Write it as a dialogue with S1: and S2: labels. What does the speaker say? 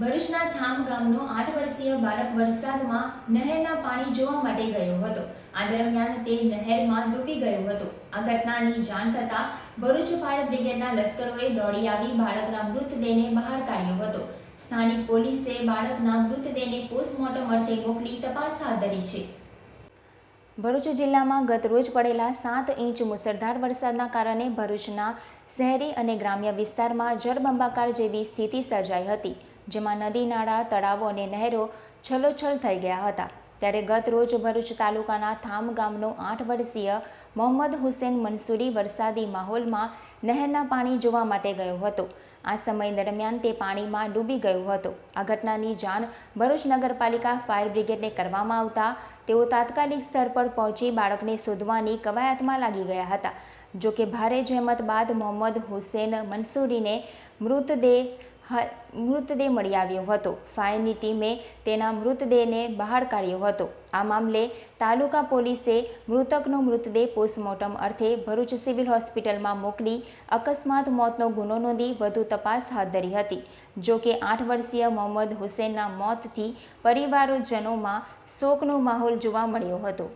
S1: ભરૂચના થામ ગામનો આઠ વર્ષીય બાળક વરસાદમાં નહેરના પાણી જોવા માટે ગયો હતો. આ દરમિયાન તે નહેરમાં ડૂબી ગયો હતો. આ ઘટનાની જાણ થતાં ભરૂચ ફાયર બ્રિગેડના લશ્કરોએ દોડી આવી બાળકના મૃતદેહને બહાર કાઢ્યો હતો. સ્થાનિક પોલીસે બાળકના મૃતદેહને પોસ્ટમોર્ટમ અર્થે મોકલી તપાસ હાથ ધરી છે. ભરૂચ જિલ્લામાં ગત રોજ પડેલા સાત ઇંચ મુસળધાર વરસાદના કારણે ભરૂચના શહેરી અને ગ્રામ્ય વિસ્તારમાં જળબંબાકાર જેવી સ્થિતિ સર્જાઈ હતી. જેમાં નદી નાળા, તળાવો અને નહેરો છલોછલ થઈ ગયા હતા. ત્યારે ગત રોજ ભરૂચ તાલુકાના થામ ગામનો આઠ વર્ષીય મોહમ્મદ હુસેન મંસૂરી વરસાદી માહોલમાં નહેરના પાણી જોવા માટે ગયો હતો. આ સમય દરમિયાન તે પાણીમાં ડૂબી ગયો હતો. આ ઘટનાની જાણ ભરૂચ નગરપાલિકા ફાયર બ્રિગેડને કરવામાં આવતા તેઓ તાત્કાલિક સ્થળ પર પહોંચી બાળકને શોધવાની કવાયતમાં લાગી ગયા હતા. જોકે ભારે જહેમત બાદ મોહમ્મદ હુસેન મંસૂરીને મૃતદેહ મૃતદેહ મળી આવ્યો હતો. ફાયરની ટીમે તેના મૃતદેહને બહાર કાઢ્યો હતો. આ મામલે તાલુકા પોલીસે મૃતકનો મૃતદેહ પોસ્ટમોર્ટમ અર્થે ભરૂચ સિવિલ હોસ્પિટલમાં મોકલી અકસ્માત મોતનો ગુનો નોંધી વધુ તપાસ હાથ ધરી હતી. જો કે આઠ વર્ષીય મોહમ્મદ હુસેનના મોતથી પરિવારોજનોમાં શોકનો માહોલ જોવા મળ્યો હતો.